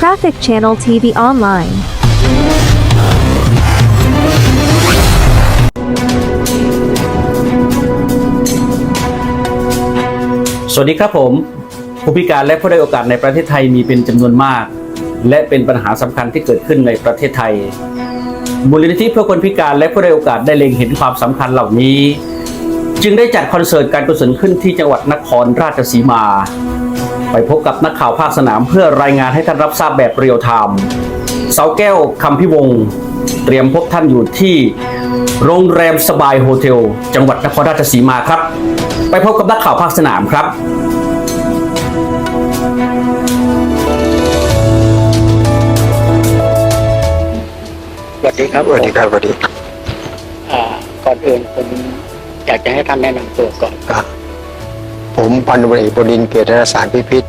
Traffic Channel TV Online. สวัสดีครับผม ผู้พิการและผู้ได้โอกาสในประเทศไทยมีเป็นจำนวนมาก และเป็นปัญหาสำคัญที่เกิดขึ้นในประเทศไทยมูลนิธิเพื่อคนพิการและผู้ได้โอกาสได้เล็งเห็นความสำคัญเหล่านี้ จึงได้จัดคอนเสิร์ตการกุศลขึ้นที่จังหวัดนครราชสีมา ไปพบกับนักข่าวภาคสนามเพื่อรายงานให้ท่านรับทราบแบบเรียลไทม์เสาแก้วคำพิวงศ์เตรียมพบท่านอยู่ที่โรงแรมสบายโฮเทล จังหวัดนครราชสีมาครับ ไปพบกับนักข่าวภาคสนามครับสวัสดีครับสวัสดีครับสวัสดีอ่าก่อนอื่นผมอยากจะให้ท่านแนะนำตัวก่อนครับ ผมพันธุ์ตำรวจเอกบดินเกียรสารพิพิธ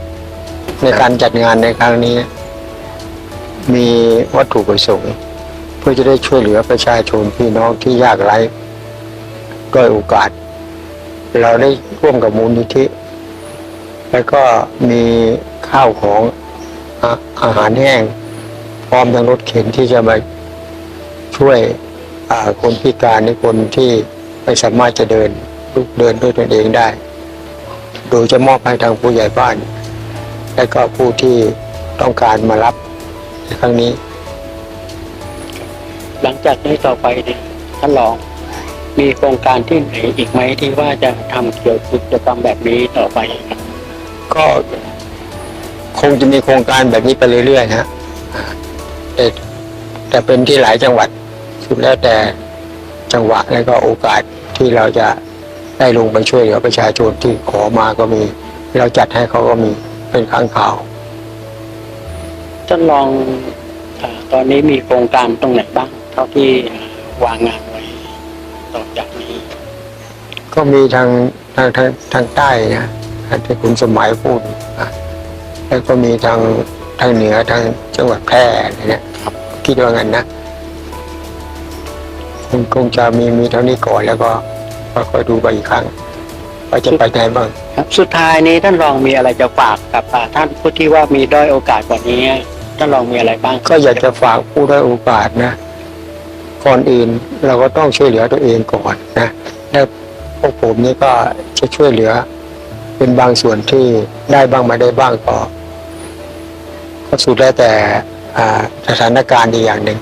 ในการจัดงานในครั้งนี้ มีวัตถุประสงค์เพื่อจะได้ช่วยเหลือประชาชนพี่น้องที่ยากไร้ด้อยโอกาส เราได้ร่วมกับมูลนิธิ แล้วก็มีข้าวของอาอาหารแห้ง พร้อมทั้งรถเข็นที่จะมาช่วยคนพิการในคนที่ไม่สามารถจะเดินลุกเดินด้วยตนเองได้ โดยจะมอบให้ทางผู้ใหญ่บ้าน และก็ผู้ที่ต้องการมารับในครั้งนี้ หลังจากนี้ต่อไปเนี่ยท่านรองมีโครงการที่ไหนอีกไหมที่ว่าจะทำเกี่ยวกับกิจกรรมแบบนี้ต่อไปครับก็คงจะมีโครงการแบบนี้ไปเรื่อยๆนะฮะแต่แต่เป็นที่หลายจังหวัดสุดแล้วแต่จังหวะและก็โอกาสที่เราจะ ได้ลงไปช่วยเหลือประชาชนที่ขอมาก็มีเราจัดให้เขาก็มีเป็นครั้งข่าวท่านรองอาตอนนี้มีโครงการตรงไหนบ้าง เท่าที่วางงานไว้ต่อจากนี้ ก็มีทางทางทางทางใต้นะที่คุณสมัยพูดนะแล้วก็มีทางทางเหนือทางจังหวัดแพร่อะไรเนี่ยครับคิดว่างั้นนะคงคงจะมีมีเท่านี้ก่อนแล้วก็ ค่อยๆดูไปอีกครั้งว่าจะไปไหนบ้างครับสุดท้ายนี้ท่านรองมีอะไรจะฝากกับอ่าท่านผู้ที่ว่ามีด้อยโอกาสกว่านี้ ท่านรองมีอะไรบ้างก็อยากจะฝากผู้ได้อยโอกาสนะก่อนอื่นเราก็ต้องช่วยเหลือตัวเองก่อนนะแล้วพวกผมนี่ก็จะช่วยเหลือ เป็นบางส่วนที่ได้บ้างไม่ได้บ้างก็ก็สุดแล้วแต่อ่าสถานการณ์อีกอย่างหนึ่ง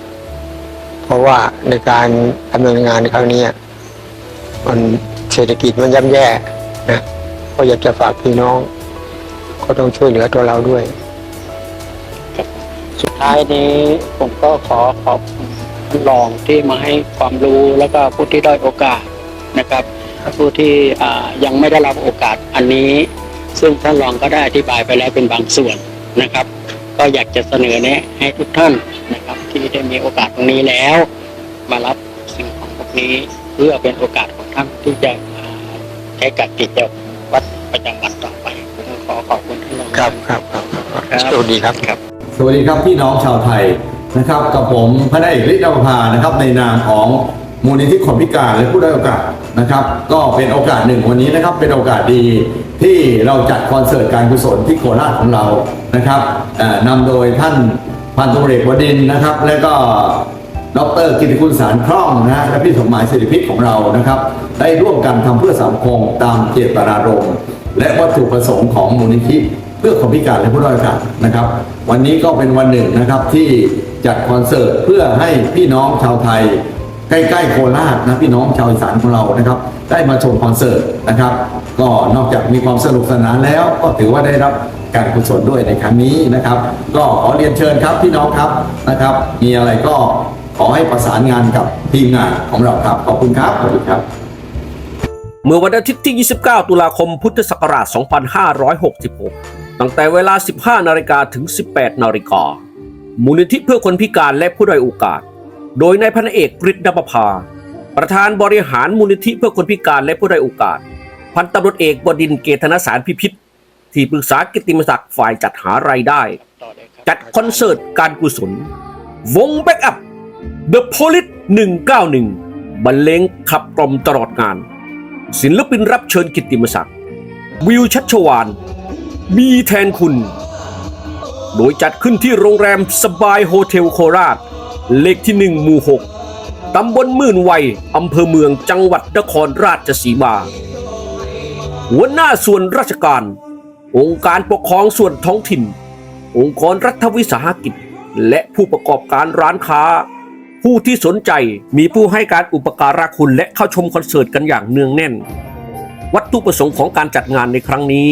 เพราะว่าในการดำเนินงานในครั้งนี้ มันเศรษฐกิจมันย่ำแย่นะก็อยากจะฝากพี่น้อง ก็ต้องช่วยเหลือตัวเราด้วย สุดท้ายนี้ผมก็ขอขอบคุณท่านรองที่มาให้ความรู้แล้วก็ผู้ที่ด้อยโอกาสนะครับ ผู้ที่ยังไม่ได้รับโอกาสอันนี้ ซึ่งท่านรองก็ได้อธิบายไปแล้วเป็นบางส่วนนะครับ ก็อยากจะเสนอแนะให้ทุกท่านนะครับ ที่ได้มีโอกาสตรงนี้แล้ว มารับสิ่งของพวกนี้ เพื่อเป็นโอกาสของท่านที่จะอ่าใช้กับกิจวัตรประจำวันต่อไปผมขอขอบคุณท่านรองครับครับครับครับครับสวัสดีครับครับ สวัสดีครับพี่น้องชาวไทยนะครับ กับผมพระนายเอกฤทธิ์นภานะครับ ในนามของมูลนิธิคนพิการและผู้ด้อยโอกาสนะครับ ก็เป็นโอกาสหนึ่งวันนี้นะครับ เป็นโอกาสดีที่เราจัดคอนเสิร์ตการกุศลที่โคราชของเรานะครับเอ่อนำโดยท่านพันตำรวจเอกวดินทร์นะครับ และก็ ดรกิติคุณสารคล่องนะฮะและพี่สมหมายสิริพิษของเรานะครับ ได้ร่วมกันทำเพื่อสังคมตามเจตนารมณ์และวัตถุประสงค์ของมูลนิธิเพื่อคนพิการและผู้ด้อยโอกาสนะครับ วันนี้ก็เป็นวันหนึ่งนะครับที่จัดคอนเสิร์ตเพื่อให้พี่น้องชาวไทย ใกล้ๆโคราชนะพี่น้องชาวอีสานของเรานะครับ ได้มาชมคอนเสิร์ตนะครับ ก็นอกจากมีความสนุกสนานแล้วก็ถือว่าได้รับการกุศลด้วยในครั้งนี้นะครับ ก็ขอเรียนเชิญครับพี่น้องครับนะครับ มีอะไรก็ ขอให้ประสานงานกับทีมงานของเราครับ ขอบคุณครับสวัสดีครับ เมื่อวันอาทิตย์ที่ 29 ตุลาคม พุทธศักราช 2566 ตั้งแต่เวลา 15 นาฬิกาถึง 18 นาฬิกา มูลนิธิเพื่อคนพิการและผู้ด้อยโอกาส โดยนายพันเอกฤทธิ์นภพาประธานบริหารมูลนิธิเพื่อคนพิการและผู้ด้อยโอกาส พันตำรวจเอกบดินทร์เกตนสารพิพิธที่ปรึกษากิตติมศักดิ์ฝ่ายจัดหารายได้ต่อเลยครับจัดคอนเสิร์ตการกุศล วงแบ็กอัพ The Police 191 บรรเลงขับกล่อมตลอดงาน ศิลปินรับเชิญกิตติมศักดิ์ วิวชัชวาน มีแทนคุณ โดยจัดขึ้นที่โรงแรมสบายโฮเทลโคราช เลขที่ 1 หมู่ 6 ตำบลมื่นวัยอำเภอเมืองจังหวัดนครราชสีมาหัวหน้าส่วนราชการ องค์การปกครองส่วนท้องถิ่น องค์กรรัฐวิสาหกิจ และผู้ประกอบการร้านค้า ผู้ที่สนใจมีผู้ให้การอุปการะคุณและเข้าชมคอนเสิร์ตกันอย่างเนืองแน่น วัตถุประสงค์ของการจัดงานในครั้งนี้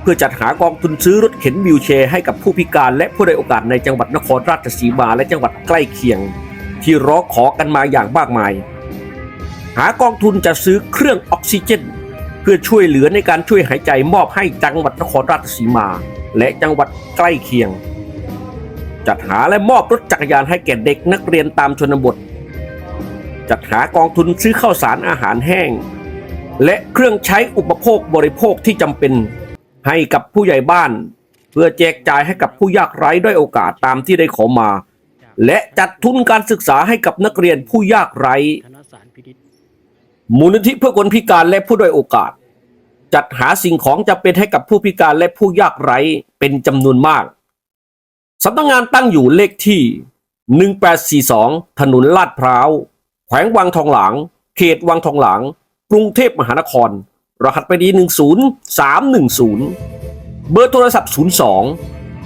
เพื่อจัดหากองทุนซื้อรถเข็นวิวแชร์ให้กับผู้พิการและผู้ได้อยโอกาสในจังหวัดนครราชสีมาและจังหวัดใกล้เคียง ที่ร้องขอกันมาอย่างมากมาย หากองทุนจะซื้อเครื่องออกซิเจน เพื่อช่วยเหลือในการช่วยหายใจมอบให้จังหวัดนครราชสีมา และจังหวัดใกล้เคียง จัดหาและมอบรถจักรยานให้แก่เด็กนักเรียนตามชนบท จัดหากองทุนซื้อข้าวสารอาหารแห้ง และเครื่องใช้อุปโภคบริโภคที่จำเป็น ให้กับผู้ใหญ่บ้าน เพื่อแจกจ่ายให้กับผู้ยากไร้ด้อยโอกาสตามที่ได้ขอมา และจัดทุนการศึกษาให้กับนักเรียนผู้ยากไร้มูลนิธิเพื่อคนพิการและผู้ด้อยโอกาส จัดหาสิ่งของจำเป็นให้กับผู้พิการและผู้ยากไร้เป็นจำนวนมาก สำนักงานตั้งอยู่เลขที่ 1842 ถนนลาดพร้าว แขวงวังทองหลาง เขตวังทองหลาง กรุงเทพมหานคร รหัสไปดี 10310 เบอร์โทรศัพท์ 02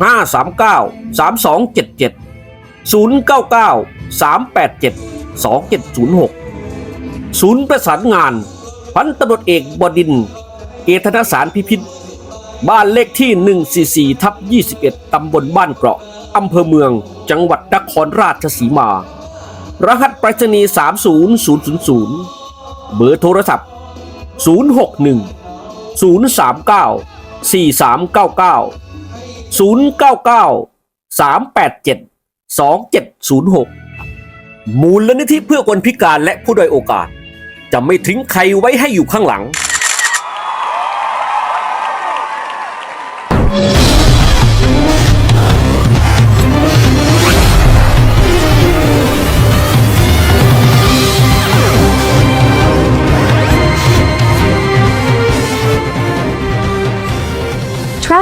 539 3277 099 387 2706 ศูนย์ประสานงาน พันตำรวจเอกบดินทร์เอธนสารพิพิธ บ้านเลขที่ 144ทับ21 ตำบลบ้านเกราะ อำเภอเมือง จังหวัดนครราชสีมา รหัสไปรษณีย์30000 เบอร์โทรศัพท์ 061 039 4399 099 387 2706 มูลนิธิเพื่อคนพิการและผู้ด้อยโอกาส จะไม่ทิ้งใครไว้ให้อยู่ข้างหลัง